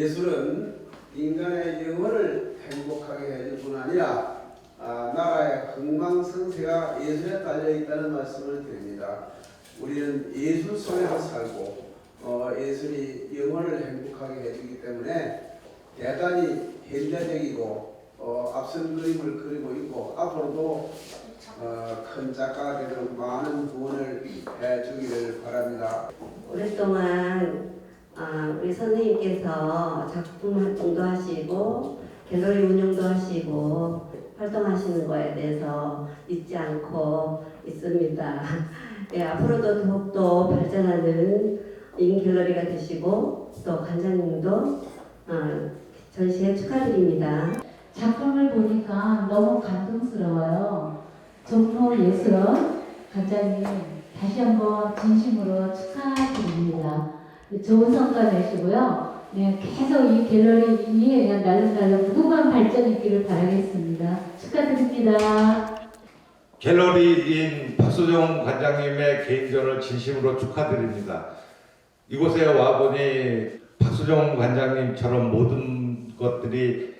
예술은 인간의 영혼을 행복하게 해줄 뿐 아니라 아, 나라의 흥망성쇠가 예술에 달려 있다는 말씀을 드립니다. 우리는 예술 속에서 살고 어, 예술이 영혼을 행복하게 해주기 때문에 대단히 현대적이고 어, 앞선 그림을 그리고 있고 앞으로도 어, 큰 작가가 되도록 많은 후원을 해주기를 바랍니다. 오랫동안 아, 우리 선생님께서 작품 활동도 하시고 갤러리 운영도 하시고 활동하시는 거에 대해서 잊지 않고 있습니다. 예, 앞으로도 더욱더 발전하는 인 갤러리가 되시고 또 관장님도 아, 전시회 축하드립니다. 작품을 보니까 너무 감동스러워요. 종로 예술원 관장님 다시 한번 진심으로. 좋은 성과 내시고요. 네, 계속 이 갤러리 위에 그냥 날름날름 무궁한 발전 있기를 바라겠습니다. 축하드립니다. 갤러리인 박소정 관장님의 개인전을 진심으로 축하드립니다. 이곳에 와보니 박소정 관장님처럼 모든 것들이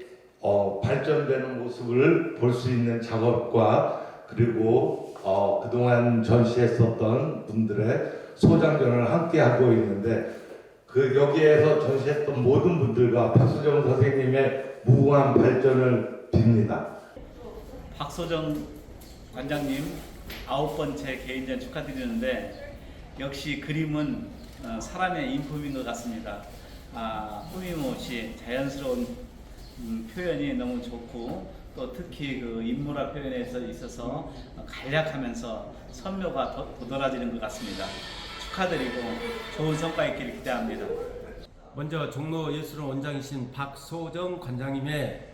어, 발전되는 모습을 볼 수 있는 작업과 그리고 어, 그동안 전시했었던 분들의 소장전을 함께 하고 있는데 그 여기에서 전시했던 모든 분들과 박소정 선생님의 무궁한 발전을 빕니다. 박소정 관장님 아홉 번째 개인전 축하드리는데 역시 그림은 어, 사람의 인품인 것 같습니다. 아, 꾸밈없이 자연스러운 음, 표현이 너무 좋고 또 특히 그 인물화 표현에 있어서 간략하면서 선묘가 더, 도드라지는 것 같습니다. 축하드리고 좋은 성과 있기를 기대합니다. 먼저 종로 예술원 원장이신 박소정 관장님의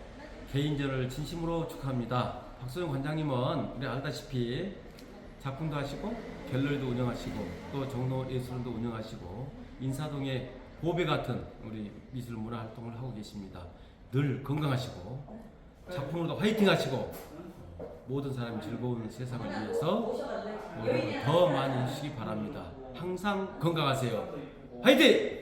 개인전을 진심으로 축하합니다. 박소정 관장님은 우리 알다시피 작품도 하시고 갤러리도 운영하시고 또 종로 예술원도 운영하시고 인사동에 보배 같은 우리 미술 문화 활동을 하고 계십니다. 늘 건강하시고 작품으로도 화이팅 하시고 모든 사람이 즐거운 세상을 위해서 여러분 더 많이 해주시기 바랍니다. 항상 건강하세요. 화이팅!